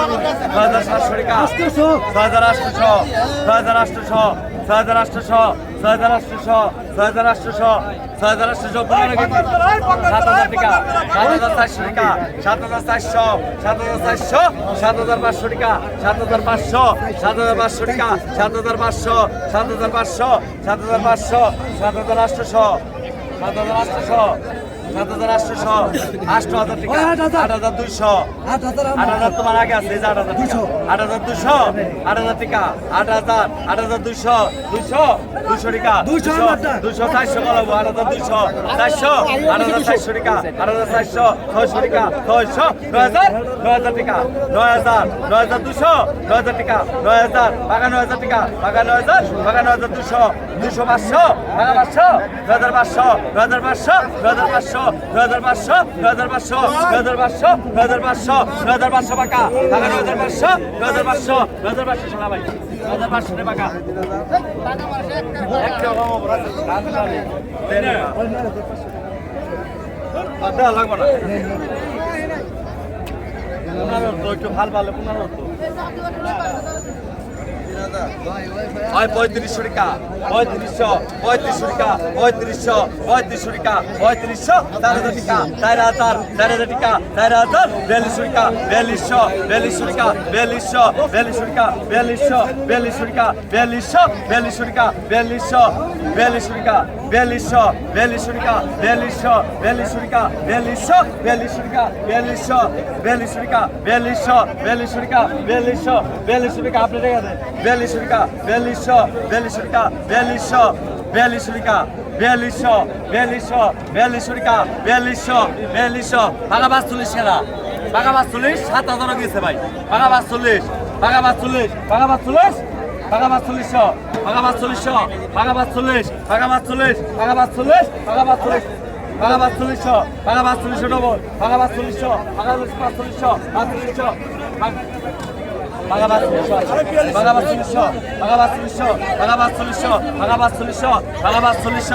ছয় হাজার সাতশো টাকা ছয় হাজার আটশোশো ছয় হাজার আটশোশো ছয় হাজার আটশোশো ছয় হাজার আটশোশো ছয় হাজার আটশোশো ছয় হাজার আটশোশো পনেরো সাত হাজার টাকা সাত হাজার চারশো টাকা সাত হাজার চারশো সাত হাজার চারশো সাত হাজার পাঁচশো টাকা সাত হাজার পাঁচশো সাত হাজার পাঁচশো টাকা সাত হাজার পাঁচশো সাত হাজার পাঁচশো সাত হাজার পাঁচশো সাত হাজার আটশোশো সাত হাজার আটশোশো সাত হাজার আটশোশো আটশো হাজার আট হাজার দুইশো আট হাজার তোমার আগে আছে আট হাজার দুশো আট হাজার দুশো আট হাজার টাকা আট হাজার আট হাজার দুশো দুশো দুশো টাকা দুইশো। দুশো চারশো বলব আট হাজার দুশো চারশো আট হাজার চারশো টাকা আট হাজার চারশো ছয়শো টাকা ছয়শো নয় হাজার নয় হাজার টাকা নয় হাজার নয় হাজার দুশো নয় হাজার টাকা নয় হাজার পাকা নয় হাজার টাকা পাকা নয় হাজার পাকা নয় হাজার দুশো দুশো পাঁচশো পাকা পাঁচশো নয় হাজার পাঁচশো নয় হাজার পাঁচশো নয় হাজার পাঁচশো পাঁচশো নয় হাজার পাঁচশো নয় হাজার পাঁচশো নয় হাজার পাঁচশো নয় হাজার পাঁচশো পাকা পাকা নয় হাজার পাঁচশো হাজার পাঁচশো নয় হাজার পাঁচশো নয় হাজার পাকা না তো একটু ভালো ভালো পনেরো তো হয় পঁয়ত্রিশশো টাকা পঁয়ত্রিশশো পঁয়ত্রিশশো টাকা পঁয়ত্রিশশো পঁয়ত্রিশশো টাকা পঁয়ত্রিশশো চার হাজার টাকা চার হাজার চার হাজার টাকা চার হাজার বিয়াল্লিশশো টাকা বিয়াল্লিশশো বিয়াল্লিশশো টাকা বিয়াল্লিশশো বিয়াল্লিশশো টাকা বিয়াল্লিশশো বিয়াল্লিশশো টাকা বিয়াল্লিশশো বিয়াল্লিশশো টাকা বিয়াল্লিশশো বিয়াল্লিশশো টাকা বিয়াল্লিশশো বিয়াল্লিশশো টাকা বিয়াল্লিশশো বিয়াল্লিশশো টাকা বিয়াল্লিশশো বিয়াল্লিশশো টাকা বিয়াল্লিশশো বিয়াল্লিশশো টাকা বিয়াল্লিশশো বিয়াল্লিশশো টাকা বিয়াল্লিশশো বিয়াল্লিশশো টাকা আপনি টাকা দেন বিয়াল্লিশ বিঘা বিয়াল্লিশশো বিয়াল্লিশ বিঘা বিয়াল্লিশশো বিয়াল্লিশ বিঘা বিয়াল্লিশশো বিয়াল্লিশশো বিয়াল্লিশ বিঘা বিয়াল্লিশশো বিয়াল্লিশশো পাকা বাস চল্লিশ সেরা পাকা বাস চল্লিশ, সাত হাজারও গেছে ভাই। পাকা বাস চল্লিশ পাকা বাস চল্লিশ পাকা বাস চল্লিশ পাকা বাস চল্লিশশো পাকা বাস চল্লিশশো পাকা বাস চল্লিশ পাকা বাস চল্লিশ পাকা বাস চল্লিশ পাকা বাস চল্লিশ পাকা বাস চল্লিশশো পাকা বাস চল্লিশশো ডবল পাকা বাস চল্লিশশো পাকা বাস চল্লিশশো পাঁচচল্লিশশো পাঁচচল্লিশশো চল্লিশ চল্লিশ চল্লিশ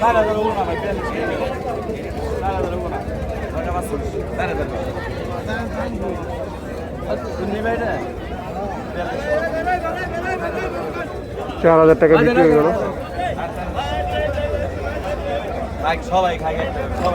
চার ভাই চার চল্লিশ চার হাজার চার হাজার টাকা বিক্রি হয়ে গেল। সবাই খাই সবাই।